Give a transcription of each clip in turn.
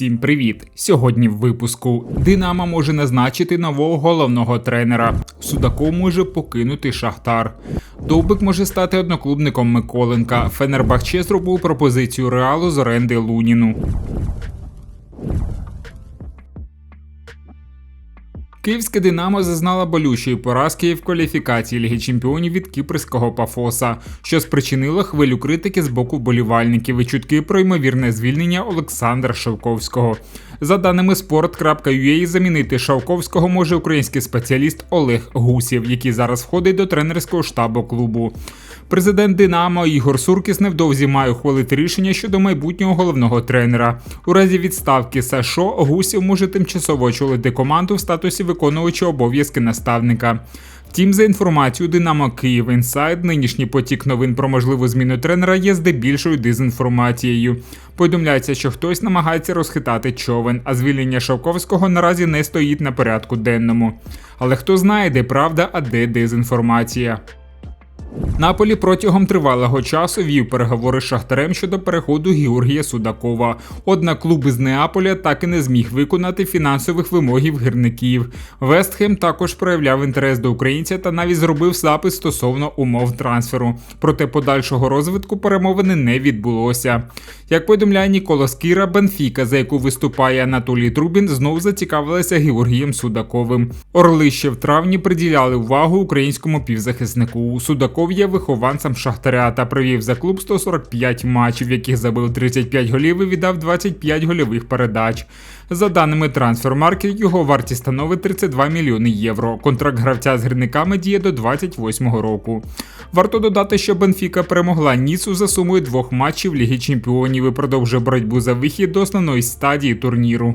Всім привіт! Сьогодні в випуску Динамо може назначити нового головного тренера. Судаков може покинути Шахтар. Довбик може стати одноклубником Миколенка. Фенербахче зробив пропозицію реалу з оренди Луніну. Київське Динамо зазнала болючої поразки в кваліфікації Ліги Чемпіонів від кіпрського Пафоса, що спричинило хвилю критики з боку вболівальників і чутки про ймовірне звільнення Олександра Шовковського. За даними sport.ua, замінити Шовковського може український спеціаліст Олег Гусєв, який зараз входить до тренерського штабу клубу. Президент Динамо Ігор Суркіс невдовзі має ухвалити рішення щодо майбутнього головного тренера. У разі відставки Сашо Гусів може тимчасово очолити команду в статусі виконувача обов'язки наставника. Втім, за інформацією Динамо Київ Інсайд, нинішній потік новин про можливу зміну тренера є здебільшою дезінформацією. Повідомляється, що хтось намагається розхитати човен, а звільнення Шовковського наразі не стоїть на порядку денному. Але хто знає, де правда, а де дезінформація. Наполі протягом тривалого часу вів переговори з Шахтарем щодо переходу Георгія Судакова. Однак клуб із Неаполя так і не зміг виконати фінансових вимогів гірників. Вестхем також проявляв інтерес до українця та навіть зробив запис стосовно умов трансферу. Проте подальшого розвитку перемовини не відбулося. Як повідомляє Нікола Скіра, Бенфіка, за яку виступає Анатолій Трубін, знов зацікавилася Георгієм Судаковим. Орли ще в травні приділяли увагу українському півзахиснику. Судаков є вихованцем Шахтаря та провів за клуб 145 матчів, в яких забив 35 голів і віддав 25 гольових передач. За даними Transfermarkt, його вартість становить 32 мільйони євро. Контракт гравця з гірниками діє до 28-го року. Варто додати, що Бенфіка перемогла Ніцу за сумою двох матчів Ліги Чемпіонів і продовжує боротьбу за вихід до основної стадії турніру.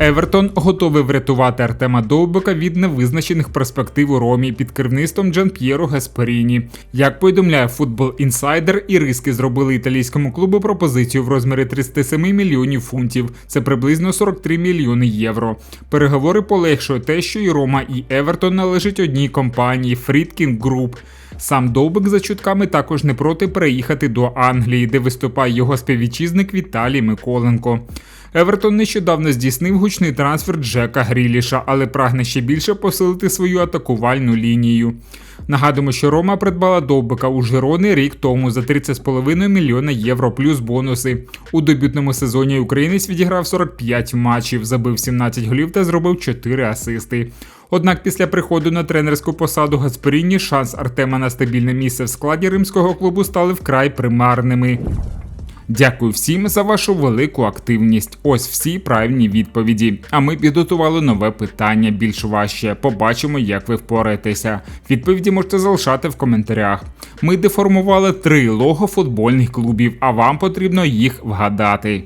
Евертон готовий врятувати Артема Довбика від невизначених перспектив у Ромі під керівництвом Джан П'єро Гасперіні. Як повідомляє Футбол Інсайдер, іриски зробили італійському клубу пропозицію в розмірі 37 мільйонів фунтів. Це приблизно 43 мільйони євро. Переговори полегшують те, що і Рома, і Евертон належать одній компанії Фрідкін Груп. Сам Довбик за чутками також не проти переїхати до Англії, де виступає його співвітчизник Віталій Миколенко. Евертон нещодавно здійснив гучний трансфер Джека Гріліша, але прагне ще більше посилити свою атакувальну лінію. Нагадуємо, що Рома придбала довбика у Жирони рік тому за 30,5 мільйона євро плюс бонуси. У дебютному сезоні українець відіграв 45 матчів, забив 17 голів та зробив 4 асисти. Однак після приходу на тренерську посаду Гасперіні шанс Артема на стабільне місце в складі римського клубу стали вкрай примарними. Дякую всім за вашу велику активність. Ось всі правильні відповіді. А ми підготували нове питання більш важче. Побачимо, як ви впораєтеся. Відповіді можете залишати в коментарях. Ми деформували три лого футбольних клубів, а вам потрібно їх вгадати.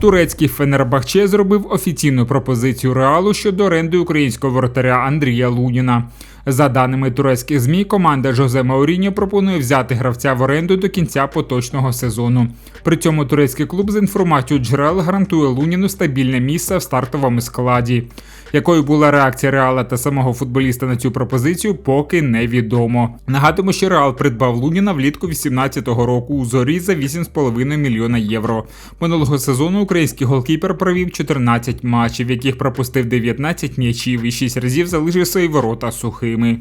Турецький Фенербахче зробив офіційну пропозицію реалу щодо оренди українського воротаря Андрія Луніна. За даними турецьких змі, команда Жозе Мауріньо пропонує взяти гравця в оренду до кінця поточного сезону. При цьому турецький клуб з інформацією джерел гарантує Луніну стабільне місце в стартовому складі. Якою була реакція Реала та самого футболіста на цю пропозицію, поки невідомо. Нагадуємо, що Реал придбав Луніна влітку 2018 року у зорі за 8,5 мільйона євро. Минулого сезону український голкіпер провів 14 матчів, в яких пропустив 19 м'ячів і 6 разів залишив свої ворота сухими.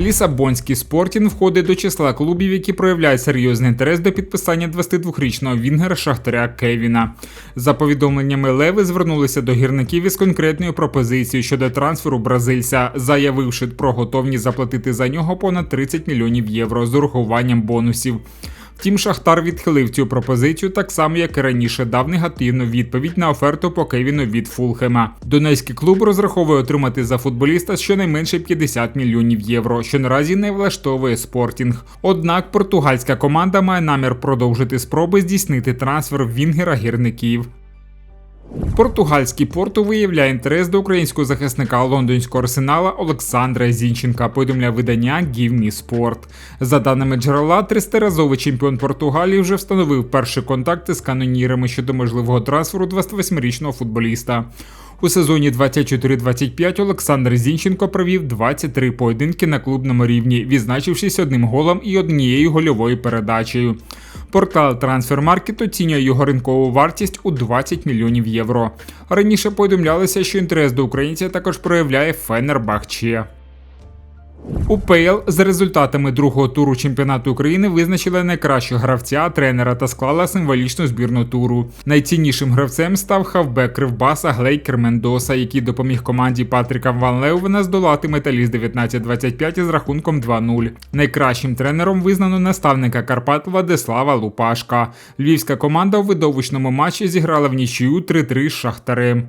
Лісабонський спортінг входить до числа клубів, які проявляють серйозний інтерес до підписання 22-річного Вінгера Шахтаря Кевіна. За повідомленнями Леви звернулися до гірників із конкретною пропозицією щодо трансферу бразильця, заявивши про готовність заплатити за нього понад 30 мільйонів євро з урахуванням бонусів. Втім, Шахтар відхилив цю пропозицію так само, як і раніше дав негативну відповідь на оферту по Кевіну від Фулхема. Донецький клуб розраховує отримати за футболіста щонайменше 50 мільйонів євро, що наразі не влаштовує спортінг. Однак португальська команда має намір продовжити спроби здійснити трансфер Вінгера гірників. Португальський порту виявляє інтерес до українського захисника лондонського арсенала Олександра Зінченка. Повідомляє видання Give Me Sport. За даними джерела, 300-разовий чемпіон Португалії вже встановив перші контакти з канонірами щодо можливого трансферу 28-річного футболіста. У сезоні 24-25 Олександр Зінченко провів 23 поєдинки на клубному рівні, відзначившись одним голом і однією гольовою передачею. Портал Transfermarkt оцінює його ринкову вартість у 20 мільйонів євро. Раніше повідомлялося, що інтерес до українця також проявляє Фенербахче. УПЛ за результатами другого туру чемпіонату України визначила найкращого гравця, тренера та склала символічну збірну туру. Найціннішим гравцем став хавбек Кривбаса Глейкер Мендоса, який допоміг команді Патріка Ван Леувена здолати металіст 19-25 із рахунком 2-0. Найкращим тренером визнано наставника Карпат Владислава Лупашка. Львівська команда у видовищному матчі зіграла в нічию 3-3 з Шахтарем.